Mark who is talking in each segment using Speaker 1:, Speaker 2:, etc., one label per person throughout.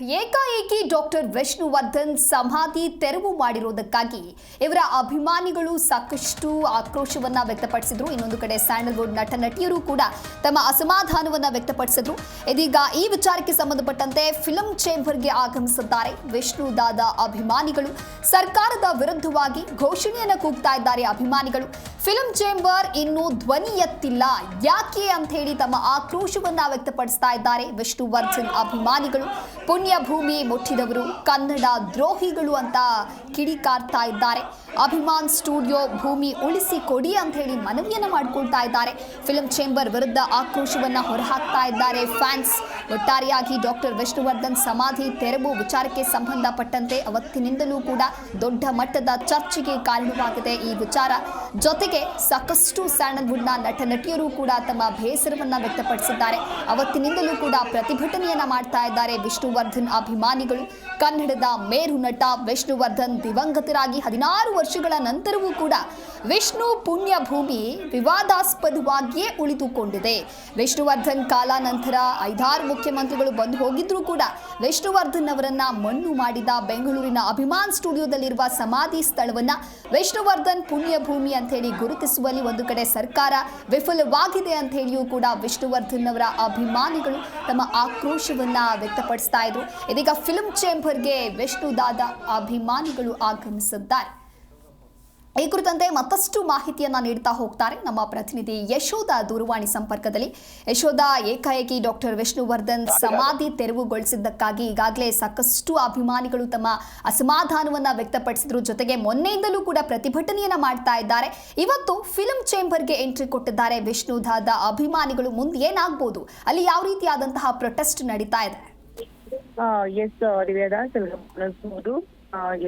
Speaker 1: ಏಕಾಏಕಿ ಡಾಕ್ಟರ್ ವಿಷ್ಣುವರ್ಧನ್ ಸಮಾಧಿ ತೆರವು ಮಾಡಿರುವುದಕ್ಕಾಗಿ ಇವರ ಅಭಿಮಾನಿಗಳು ಸಾಕಷ್ಟು ಆಕ್ರೋಶವನ್ನ ವ್ಯಕ್ತಪಡಿಸಿದ್ರು. ಇನ್ನೊಂದು ಕಡೆ ಸ್ಯಾಂಡಲ್ವುಡ್ ನಟ ನಟಿಯರು ಕೂಡ ತಮ್ಮ ಅಸಮಾಧಾನವನ್ನು ವ್ಯಕ್ತಪಡಿಸಿದ್ರು. ಇದೀಗ ಈ ವಿಚಾರಕ್ಕೆ ಸಂಬಂಧಪಟ್ಟಂತೆ ಫಿಲಂ ಚೇಂಬರ್ಗೆ ಆಗಮಿಸಿದ್ದಾರೆ. ವಿಷ್ಣುದಾದ ಅಭಿಮಾನಿಗಳು ಸರ್ಕಾರದ ವಿರುದ್ಧವಾಗಿ ಘೋಷಣೆಯನ್ನು ಕೂಗ್ತಾ ಇದ್ದಾರೆ ಅಭಿಮಾನಿಗಳು. ಫಿಲಂ ಚೇಂಬರ್ ಇನ್ನು ಧ್ವನಿ ಎತ್ತಿಲ್ಲ. ಯಾಕೆ ಅಂತ ಹೇಳಿ ತಮ್ಮ ಆಕ್ರೋಶವನ್ನ ವ್ಯಕ್ತಪಡಿಸ್ತಾ ಇದ್ದಾರೆ ವಿಷ್ಣುವರ್ಧನ್ ಅಭಿಮಾನಿಗಳು. ಪುಣ್ಯಭೂಮಿ ಮುಟ್ಟಿದವರು ಕನ್ನಡ ದ್ರೋಹಿಗಳು ಅಂತ ಕಿಡಿಕಾರ್ತಾ ಇದ್ದಾರೆ. ಅಭಿಮಾನ್ ಸ್ಟುಡಿಯೋ ಭೂಮಿ ಉಳಿಸಿ ಕೊಡಿ ಅಂತ ಹೇಳಿ ಮನವಿಯನ್ನ ಮಾಡ್ಕೊಳ್ತಾ ಇದ್ದಾರೆ. ಫಿಲಂ ಚೇಂಬರ್ ವಿರುದ್ಧ ಆಕ್ರೋಶವನ್ನ ಹೊರಹಾಕ್ತಾ ಇದ್ದಾರೆ ಫ್ಯಾನ್ಸ್. ಒಟ್ಟಾರೆಯಾಗಿ ಡಾಕ್ಟರ್ ವಿಷ್ಣುವರ್ಧನ್ ಸಮಾಧಿ ತೆರವು ವಿಚಾರಕ್ಕೆ ಸಂಬಂಧಪಟ್ಟಂತೆ ಅವತ್ತಿನಿಂದಲೂ ಕೂಡ ದೊಡ್ಡ ಮಟ್ಟದ ಚರ್ಚೆಗೆ ಕಾರಣವಾಗಿದೆ ಈ ವಿಚಾರ. ಜೊತೆಗೆ ಸಾಕಷ್ಟು ಸ್ಯಾಂಡಲ್ವುಡ್ನ ನಟ ನಟಿಯರು ಕೂಡ ತಮ್ಮ ಬೇಸರವನ್ನ ವ್ಯಕ್ತಪಡಿಸಿದ್ದಾರೆ. ಅವತ್ತಿನಿಂದಲೂ ಕೂಡ ಪ್ರತಿಭಟನೆಯನ್ನ ಮಾಡ್ತಾ ಇದ್ದಾರೆ ವಿಷ್ಣುವರ್ಧನ್ ಅಭಿಮಾನಿಗಳು. ಕನ್ನಡದ ಮೇರು ನಟ ವಿಷ್ಣುವರ್ಧನ್ ದಿವಂಗತರಾಗಿ ಹದಿನಾರು ವರ್ಷಗಳ ನಂತರವೂ ಕೂಡ ವಿಷ್ಣು ಪುಣ್ಯ ಭೂಮಿ ವಿವಾದಾಸ್ಪದವಾಗಿಯೇ ಉಳಿದುಕೊಂಡಿದೆ. ವಿಷ್ಣುವರ್ಧನ್ ಕಾಲಾನಂತರ ಐದಾರು ಮುಖ್ಯಮಂತ್ರಿಗಳು ಬಂದು ಹೋಗಿದ್ರೂ ಕೂಡ ವಿಷ್ಣುವರ್ಧನ್ ಅವರನ್ನ ಮಣ್ಣು ಮಾಡಿದ ಬೆಂಗಳೂರಿನ ಅಭಿಮಾನ್ ಸ್ಟುಡಿಯೋದಲ್ಲಿರುವ ಸಮಾಧಿ ಸ್ಥಳವನ್ನ ವಿಷ್ಣುವರ್ಧನ್ ಪುಣ್ಯ ಭೂಮಿ ಅಂತ ಹೇಳಿ ಗುರುತಿಸುವಲ್ಲಿ ಒಂದು ಕಡೆ ಸರ್ಕಾರ ವಿಫಲವಾಗಿದೆ ಅಂತ ಹೇಳಿಯೂ ಕೂಡ ವಿಷ್ಣುವರ್ಧನ್ ಅವರ ಅಭಿಮಾನಿಗಳು ತಮ್ಮ ಆಕ್ರೋಶವನ್ನ ವ್ಯಕ್ತಪಡಿಸ್ತಾ ಇದ್ರು. ಇದೀಗ ಫಿಲ್ಮ್ ಚೇಂಬರ್ಗೆ ವಿಷ್ಣುದಾದ ಅಭಿಮಾನಿಗಳು ಆಗಮಿಸಿದ್ದಾರೆ. ಈ ಕುರಿತಂತೆ ಮತ್ತಷ್ಟು ಮಾಹಿತಿಯನ್ನ ನೀಡ್ತಾ ಹೋಗ್ತಾರೆ ನಮ್ಮ ಪ್ರತಿನಿಧಿ ಯಶೋಧ ದೂರವಾಣಿ ಸಂಪರ್ಕದಲ್ಲಿ. ಯಶೋಧ, ಏಕಾಏಕಿ ಡಾಕ್ಟರ್ ವಿಷ್ಣುವರ್ಧನ್ ಸಮಾಧಿ ತೆರವುಗೊಳಿಸಿದ್ದಕ್ಕಾಗಿ ಈಗಾಗಲೇ ಸಾಕಷ್ಟು ಅಭಿಮಾನಿಗಳು ತಮ್ಮ ಅಸಮಾಧಾನವನ್ನ ವ್ಯಕ್ತಪಡಿಸಿದ್ರು. ಜೊತೆಗೆ ಮೊನ್ನೆಯಿಂದಲೂ ಕೂಡ ಪ್ರತಿಭಟನೆಯನ್ನ ಮಾಡ್ತಾ ಇದ್ದಾರೆ. ಇವತ್ತು ಫಿಲಂ ಚೇಂಬರ್ಗೆ ಎಂಟ್ರಿ ಕೊಟ್ಟಿದ್ದಾರೆ ವಿಷ್ಣುಧಾದ ಅಭಿಮಾನಿಗಳು. ಮುಂದೆ ಏನಾಗ್ಬೋದು? ಅಲ್ಲಿ ಯಾವ ರೀತಿಯಾದಂತಹ ಪ್ರೊಟೆಸ್ಟ್ ನಡೀತಾ ಇದೆ?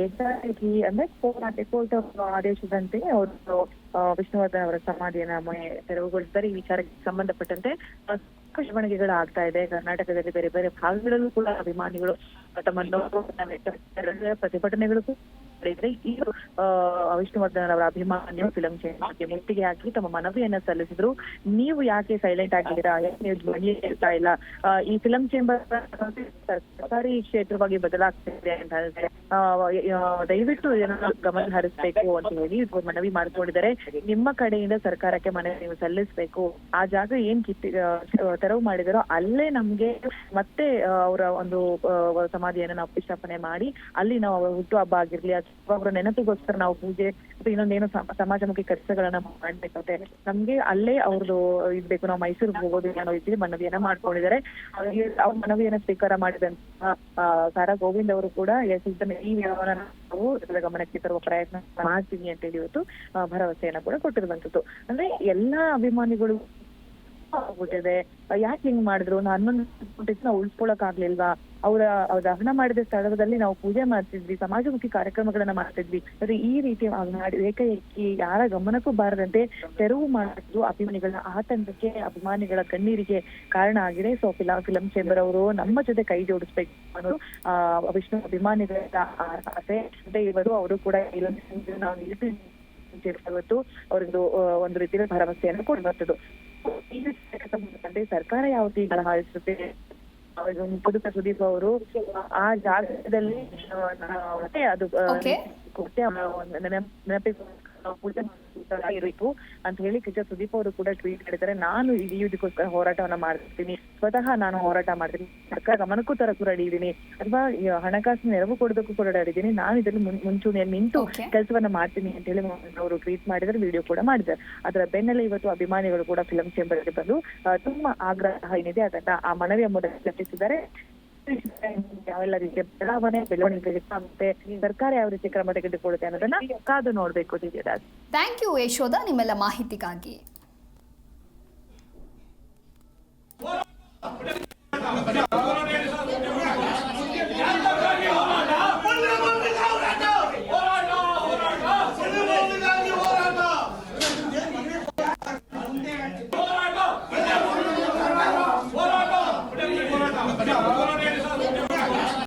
Speaker 2: ಏಕಾಏಕಿ ಅಂದ್ರೆ ಕೋರ್ಟ್ ಕೋರ್ಟ್ ಆದೇಶದಂತೆ ಅವರು ವಿಷ್ಣುವರ್ಧನ್ ಅವರ ಸಮಾಧಿಯನ್ನ ಮೊನ್ನೆ ತೆರವುಗೊಳಿಸಿದ್ದಾರೆ. ಈ ವಿಚಾರಕ್ಕೆ ಸಂಬಂಧಪಟ್ಟಂತೆ ಬೆಳವಣಿಗೆಗಳು ಆಗ್ತಾ ಇದೆ. ಕರ್ನಾಟಕದಲ್ಲಿ ಬೇರೆ ಬೇರೆ ಭಾಗಗಳಲ್ಲೂ ಕೂಡ ಅಭಿಮಾನಿಗಳು ತಮ್ಮ ನೋವನ್ನು ಪ್ರತಿಭಟನೆಗಳು ಮಾಡಿದ್ರೆ ಆ, ವಿಷ್ಣುವರ್ಧನ್ ಅವರ ಅಭಿಮಾನಿಯು ಫಿಲಂ ಚೇಂಬರ್ಗೆ ಮುತ್ತಿಗೆ ಹಾಕಿ ತಮ್ಮ ಮನವಿಯನ್ನ ಸಲ್ಲಿಸಿದ್ರು. ನೀವು ಯಾಕೆ ಸೈಲೆಂಟ್ ಆಗಿದ್ದೀರಾ? ಯಾಕೆ ನೀವು ಧ್ವನಿ ಹೇಳ್ತಾ ಇಲ್ಲ? ಈ ಫಿಲಂ ಚೇಂಬರ್ ಸರ್ಕಾರಿ ಕ್ಷೇತ್ರವಾಗಿ ಬದಲಾಗ್ತಿದೆ ಅಂತ ಹೇಳಿದ್ರೆ ದಯವಿಟ್ಟು ಇದನ್ನ ಗಮನ ಹರಿಸ್ಬೇಕು ಅಂತ ಹೇಳಿ ಇವ್ರು ಮನವಿ ಮಾಡ್ಕೊಂಡಿದ್ದಾರೆ. ನಿಮ್ಮ ಕಡೆಯಿಂದ ಸರ್ಕಾರಕ್ಕೆ ಮನವಿ ನೀವು ಸಲ್ಲಿಸ್ಬೇಕು. ಆ ಜಾಗ ಏನ್ ಕಿತ್ತಿ ತೆರವು ಮಾಡಿದಾರೋ ಅಲ್ಲೇ ನಮ್ಗೆ ಮತ್ತೆ ಅವರ ಒಂದು ಸಮಾಧಿಯನ್ನ ನಾವು ಪ್ರತಿಷ್ಠಾಪನೆ ಮಾಡಿ ಅಲ್ಲಿ ನಾವು ಅವರ ಹುಟ್ಟು ಹಬ್ಬ ಆಗಿರ್ಲಿ ಅಥವಾ ಅವರ ನೆನಪಿಗೋಸ್ಕರ ನಾವು ಪೂಜೆ ಅಥವಾ ಇನ್ನೊಂದೇನೋ ಸಮ- ಸಮಾಜಮುಖಿ ಕೆಲಸಗಳನ್ನ ಮಾಡ್ಬೇಕಂತೆ ನಮ್ಗೆ ಅಲ್ಲೇ ಅವ್ರದ್ದು ಇದ್ಬೇಕು ನಾವು ಮೈಸೂರಿಗೆ ಹೋಗೋದು ಅನ್ನೋ ರೀತಿ ಮನವಿಯನ್ನ ಮಾಡ್ಕೊಂಡಿದ್ದಾರೆ ಅವ್ರ ಮನವಿಯನ್ನ ಸ್ವೀಕಾರ ಮಾಡಿದಂತಹ ಆ, ಸಾರಾ ಗೋವಿಂದ್ ಅವರು ಕೂಡ ಈ ವ್ಯವಹಾರ ನಾವು ಗಮನಕ್ಕೆ ತರುವ ಪ್ರಯತ್ನ ಮಾಡ್ತೀನಿ ಅಂತ ಹೇಳಿ ಇವತ್ತು ಭರವಸೆಯನ್ನ ಕೂಡ ಕೊಟ್ಟಿರುವಂತದ್ದು. ಅಂದ್ರೆ ಎಲ್ಲಾ ಅಭಿಮಾನಿಗಳು ಆಗ್ಬಿಟ್ಟಿದೆ ಯಾಕೆ ಹಿಂಗ್ ಮಾಡಿದ್ರು? ಹನ್ನೊಂದು ನಾವು ಆಗ್ಲಿಲ್ವಾ? ಅವರ, ಅವ್ರ ದಹನ ಮಾಡಿದ ಸ್ಥಳದಲ್ಲಿ ನಾವು ಪೂಜೆ ಮಾಡ್ತಿದ್ವಿ, ಸಮಾಜಮುಖಿ ಕಾರ್ಯಕ್ರಮಗಳನ್ನ ಮಾಡ್ತಿದ್ವಿ. ಆದ್ರೆ ಈ ರೀತಿ ಏಕಾಏಕಿ ಯಾರ ಗಮನಕ್ಕೂ ಬಾರದಂತೆ ತೆರವು ಮಾಡಿದ್ದು ಅಭಿಮಾನಿಗಳ ಆತಂಕಕ್ಕೆ, ಅಭಿಮಾನಿಗಳ ಕಣ್ಣೀರಿಗೆ ಕಾರಣ ಆಗಿದೆ. ಸೊ ಫಿಲಾ, ಫಿಲಂ ಚೇಂಬರ್ ಅವರು ನಮ್ಮ ಜೊತೆ ಕೈ ಜೋಡಿಸ್ಬೇಕು ಅನ್ನೋದು, ಆ, ವಿಷ್ಣು ಅಭಿಮಾನಿಗಳ ಆಸೆ. ಇವರು, ಅವರು ಕೂಡ ಇವತ್ತು ಅವ್ರದ್ದು ಒಂದು ರೀತಿಯ ಭರವಸೆಯನ್ನು ಕೊಡುವಂಥದ್ದು ಸರ್ಕಾರ ಯಾವ ರೀತಿ ಮುಖದುಕ ಸುದೀಪ್ ಅವರು ಆ ಜಾಗದಲ್ಲಿ ಮತ್ತೆ ಅದು
Speaker 1: Okay.
Speaker 2: ಪೂಜೆ ಇರಬೇಕು ಅಂತ ಹೇಳಿ ಕಿಚ್ಚ ಸುದೀಪ್ ಅವರು ಕೂಡ ಟ್ವೀಟ್ ಮಾಡಿದ್ದಾರೆ. ನಾನು ಇದಕ್ಕೋಸ್ಕರ ಹೋರಾಟವನ್ನ ಮಾಡ್ತೀನಿ ಸ್ವತಃ ನಾನು ಹೋರಾಟ ಮಾಡ್ತೀನಿ. ಸರ್ಕಾರ ಗಮನಕ್ಕೂ ತರ ಕೂಡ ಇದ್ದೀನಿ. ಅಥವಾ ಹಣಕಾಸಿನ ನೆರವು ಕೊಡೋದಕ್ಕೂ ಕೂಡ ಇದ್ದೀನಿ. ನಾನು ಇದರಲ್ಲಿ ಮುಂಚೂಣಿಯಲ್ಲಿ ನಿಂತು. ಕೆಲಸವನ್ನ ಮಾಡ್ತೀನಿ ಅಂತ ಹೇಳಿ ಅವರು ಟ್ವೀಟ್ ಮಾಡಿದ್ರೆ ವಿಡಿಯೋ ಕೂಡ ಮಾಡಿದ್ದಾರೆ. ಅದರ ಬೆನ್ನಲ್ಲೇ ಇವತ್ತು ಅಭಿಮಾನಿಗಳು ಕೂಡ ಫಿಲಂ ಚೇಂಬರ್ಗೆ ಬಂದು ತುಂಬಾ ತುಂಬ ಆಗ್ರಹ ಏನಿದೆ ಅದನ್ನ ಆ ಮನವಿಯ ಮೂಲಕ ಚರ್ಚಿಸಿದ್ದಾರೆ ಯಾವೆಲ್ಲ ರೀತಿಯ ಬದಲಾವಣೆ, ಬೆಳವಣಿಗೆ ಮತ್ತೆ ಸರ್ಕಾರ ಯಾವ ರೀತಿ ಕ್ರಮ ತೆಗೆದುಕೊಳ್ಳುತ್ತೆ ಅನ್ನೋದನ್ನ ಕಾದು ನೋಡ್ಬೇಕು ದಿವ್ಯರಾಜ್
Speaker 1: ಥ್ಯಾಂಕ್ ಯು ಯಶೋಧ, ನಿಮ್ಮೆಲ್ಲ ಮಾಹಿತಿಗಾಗಿ.